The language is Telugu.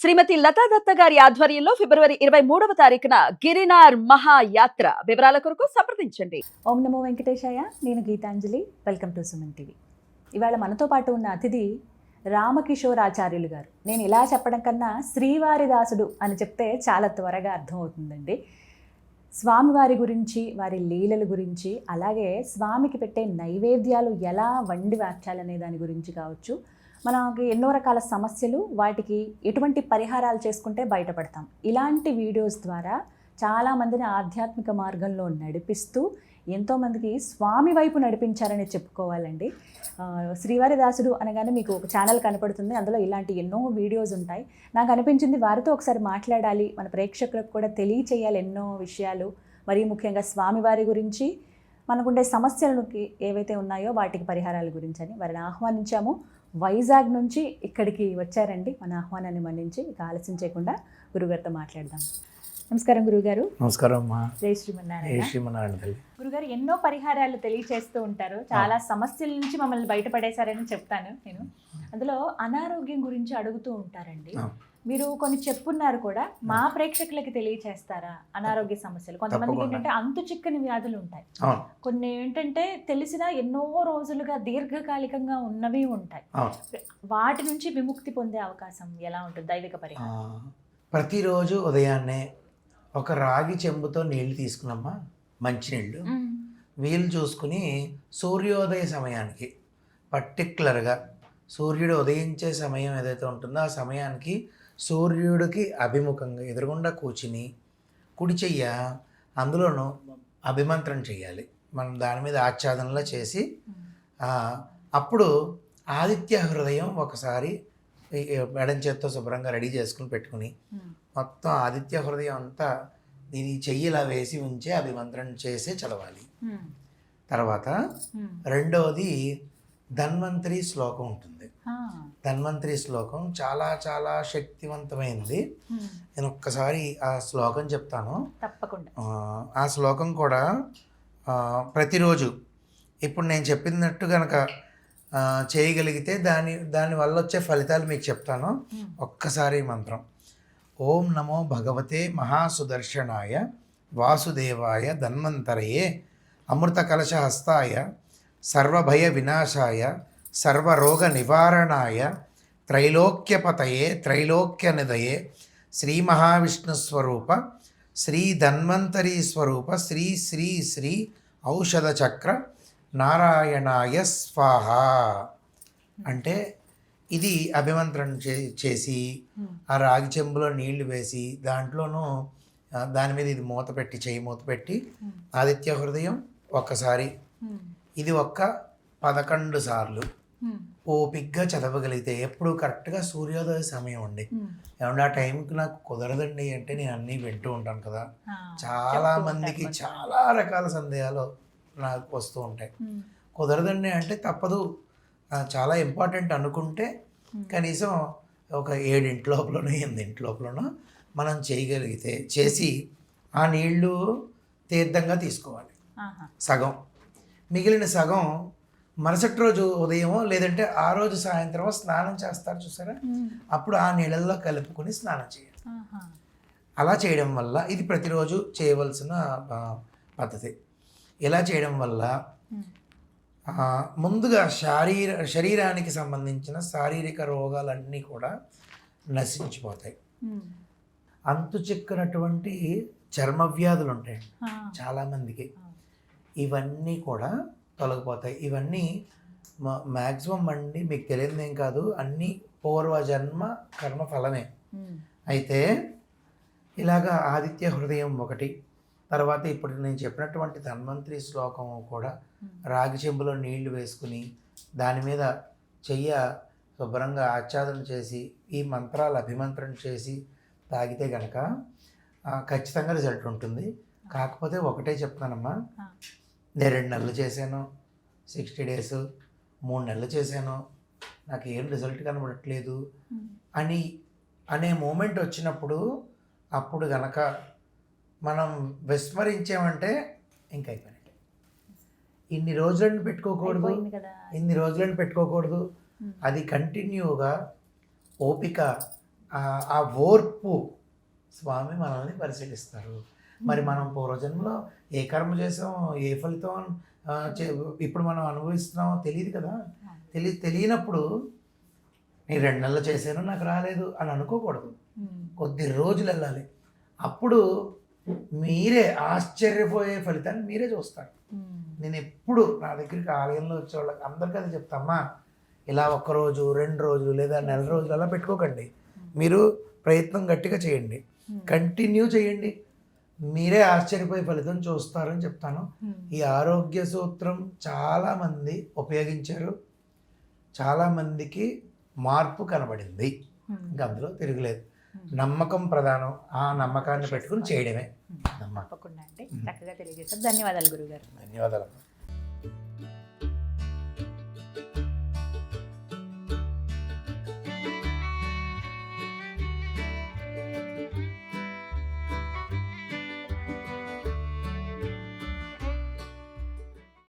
శ్రీమతి లతా దత్త గారి ఆధ్వర్యంలో ఫిబ్రవరి ఇరవై మూడవ తారీఖున గిరినార్ మహాయాత్ర వివరాల కొరకు సంప్రదించండి. ఓం నమో వెంకటేశాయ. నేను Geetanjali. Welcome to Suman TV. ఇవాళ మనతో పాటు ఉన్న అతిథి రామకిషోరాచార్యులు గారు. నేను ఇలా చెప్పడం కన్నా శ్రీవారిదాసుడు అని చెప్తే చాలా త్వరగా అర్థమవుతుందండి. స్వామివారి గురించి వారి లీలల గురించి అలాగే స్వామికి పెట్టే నైవేద్యాలు ఎలా వండి వార్చాలనే దాని గురించి కావచ్చు మనకి ఎన్నో రకాల సమస్యలు వాటికి ఎటువంటి పరిహారాలు చేసుకుంటే బయటపడతాం. ఇలాంటి వీడియోస్ ద్వారా చాలామందిని ఆధ్యాత్మిక మార్గంలో నడిపిస్తూ ఎంతోమందికి స్వామి వైపు నడిపించారని చెప్పుకోవాలండి. శ్రీవారి దాసుడు అనగానే మీకు ఒక ఛానల్ కనపడుతుంది. అందులో ఇలాంటి ఎన్నో వీడియోస్ ఉంటాయి. నాకు అనిపించింది వారితో ఒకసారి మాట్లాడాలి. మన ప్రేక్షకులకు కూడా తెలియచేయాలి ఎన్నో విషయాలు. మరీ ముఖ్యంగా స్వామివారి గురించి మనకుండే సమస్యలకి ఏవైతే ఉన్నాయో వాటికి పరిహారాల గురించి అని వారిని ఆహ్వానించాము. వైజాగ్ నుంచి ఇక్కడికి వచ్చారండి. మన ఆహ్వానాన్ని మన్నించి ఇక ఆలస్యం చేయకుండా గురుగారితో మాట్లాడదాం. నమస్కారం గురుగారు. నమస్కారం జై శ్రీమన్నారాయణ. తల్లి. గురుగారు ఎన్నో పరిహారాలు తెలియచేస్తూ ఉంటారు. చాలా సమస్యల నుంచి మమ్మల్ని బయటపడేశారని చెప్తాను నేను. అందులో అనారోగ్యం గురించి అడుగుతూ ఉంటారండి. మీరు కొన్ని చెప్పున్నారు కూడా మా ప్రేక్షకులకి తెలియచేస్తారా అనారోగ్య సమస్యలు? కొంతమందికి. ఏంటంటే అంతు చిక్కని వ్యాధులు ఉంటాయి. కొన్ని ఏంటంటే తెలిసిన ఎన్నో రోజులుగా దీర్ఘకాలికంగా ఉన్నవి ఉంటాయి. వాటి నుంచి విముక్తి పొందే అవకాశం ఎలా ఉంటుంది? దైవిక పరిహారం. ప్రతిరోజు ఉదయాన్నే ఒక రాగి చెంబుతో నీళ్ళు తీసుకున్నమ్మా మంచినీళ్ళు. వీలు చూసుకుని సూర్యోదయ సమయానికి పర్టిక్యులర్గా సూర్యుడు ఉదయించే సమయం ఏదైతే ఉంటుందో ఆ సమయానికి సూర్యుడికి అభిముఖంగా ఎదురుగుండా కూర్చుని కుడి చెయ్య అందులోనూ అభిమంత్రం చేయాలి మనం దాని మీద ఆచ్ఛాదనలా చేసి అప్పుడు ఆదిత్య హృదయం ఒకసారి ఎడం చేత్తో శుభ్రంగా రెడీ చేసుకుని పెట్టుకుని. మొత్తం ఆదిత్య హృదయం అంతా దీని చెయ్యిలా వేసి ఉంచే అభిమంత్రం చేసే చదవాలి. తర్వాత. రెండవది ధన్వంతరి శ్లోకం ఉంటుంది. ధన్వంతరి శ్లోకం చాలా చాలా శక్తివంతమైనది. నేను ఒక్కసారి ఆ శ్లోకం చెప్తాను. తప్పకుండా. ఆ, శ్లోకం కూడా ప్రతిరోజు. ఇప్పుడు నేను చెప్పినట్టు కనుక చేయగలిగితే దాని దాని వల్ల వచ్చే ఫలితాలు మీకు చెప్తాను. ఒక్కసారి మంత్రం. ఓం నమో భగవతే మహాసుదర్శనాయ వాసుదేవాయ ధన్వంతరయే అమృత కలశహస్తాయ సర్వభయ వినాశాయ సర్వరోగ నివారణాయ త్రైలోక్యపతయే త్రైలోక్యనిదయే శ్రీ మహావిష్ణు స్వరూప శ్రీ ధన్వంతరి స్వరూప శ్రీ శ్రీ శ్రీ ఔషధ చక్ర నారాయణాయ స్వాహ అంటే ఇది అభిమంత్రం చే చేసి. ఆ రాగి చెంబులో నీళ్ళు వేసి దాంట్లోనూ దాని మీద ఇది మూత పెట్టి చేయి మూత పెట్టి. ఆదిత్య హృదయం ఒక్కసారి. ఇది ఒక్క పదకొండు సార్లు. ఓపిగ్గా చదవగలిగితే ఎప్పుడు కరెక్ట్గా సూర్యోదయ సమయం అండి. ఏమన్నా ఆ టైంకి నాకు కుదరదండి అంటే నేను అన్నీ వింటూ ఉంటాను కదా చాలా మందికి చాలా రకాల సందేహాలు నాకు వస్తూ ఉంటాయి. కుదరదండి అంటే తప్పదు చాలా ఇంపార్టెంట్ అనుకుంటే. కనీసం ఒక ఏడింటి లోపలనో ఎనిమిదింటి లోపలనో మనం చేయగలిగితే చేసి ఆ నీళ్ళు తీర్థంగా తీసుకోవాలి. సగం మిగిలిన సగం మరుసటి రోజు ఉదయమో లేదంటే ఆ రోజు సాయంత్రమో స్నానం చేస్తారు చూసారా. అప్పుడు ఆ నీళ్ళల్లో కలుపుకొని స్నానం చేయాలి. అలా చేయడం వల్ల ఇది ప్రతిరోజు చేయవలసిన పద్ధతి ఇలా చేయడం వల్ల ముందుగా శారీర శరీరానికి సంబంధించిన శారీరక రోగాలన్నీ కూడా నశించిపోతాయి. అంతు చిక్కనటువంటి చర్మ వ్యాధులు ఉంటాయి ఆ. చాలామందికి. ఇవన్నీ కూడా తొలగిపోతాయి ఇవన్నీ మ్యాక్సిమం అండి మీకు తెలియదు ఏం కాదు అన్నీ పూర్వజన్మ కర్మ ఫలమే. అయితే ఇలాగా ఆదిత్య హృదయం ఒకటి తర్వాత ఇప్పుడు నేను చెప్పినటువంటి ధన్వంతరి శ్లోకం కూడా. రాగి చెంబులో నీళ్ళు వేసుకుని దాని మీద చెయ్య శుభ్రంగా ఆచ్ఛాదన చేసి ఈ మంత్రాలు అభిమంత్రం చేసి తాగితే గనక ఖచ్చితంగా రిజల్ట్ ఉంటుంది కాకపోతే ఒకటే చెప్తానమ్మా. నేను రెండు నెలలు చేశాను. సిక్స్టీ డేస్ మూడు నెలలు చేశాను. నాకు ఏం రిజల్ట్ కనబడట్లేదు. అని అనే మూమెంట్ వచ్చినప్పుడు అప్పుడు గనక మనం విస్మరించామంటే ఇంకా అయిపోయినట్టే ఇన్ని రోజులను పెట్టుకోకూడదు. ఇన్ని రోజులను పెట్టుకోకూడదు. అది కంటిన్యూగా ఓపిక ఆ ఓర్పు స్వామి మనల్ని పరిశీలిస్తారు. మరి మనం పూర్వజన్మలో ఏ కర్మ చేసాం ఏ ఫలితం ఇప్పుడు మనం అనుభవిస్తున్నామో తెలియదు కదా. తెలి తెలియనప్పుడు నేను రెండు నెలలు చేశాను నాకు రాలేదు అని అనుకోకూడదు. కొద్ది రోజులు వెళ్ళాలి. అప్పుడు మీరే ఆశ్చర్యపోయే ఫలితాన్ని మీరే చూస్తారు. నేను ఎప్పుడు నా దగ్గరికి ఆలయంలో వచ్చే వాళ్ళకి అందరికీ అది చెప్తామ్మా ఇలా ఒక్క రోజు రెండు రోజులు లేదా నెల రోజులు అలా పెట్టుకోకండి. మీరు ప్రయత్నం గట్టిగా చేయండి. కంటిన్యూ చేయండి. మీరే ఆశ్చర్యపోయే ఫలితం చూస్తారని చెప్తాను. ఈ ఆరోగ్య సూత్రం చాలామంది ఉపయోగించారు. చాలామందికి మార్పు కనబడింది. ఇంకా అందులో తిరగలేదు. నమ్మకం ప్రధానం. ఆ నమ్మకాన్ని పెట్టుకుని చేయడమే. నమ్మకం. తప్పకుండా అండి. చక్కగా తెలియజేశారు. ధన్యవాదాలు గురుగారు ధన్యవాదాలు.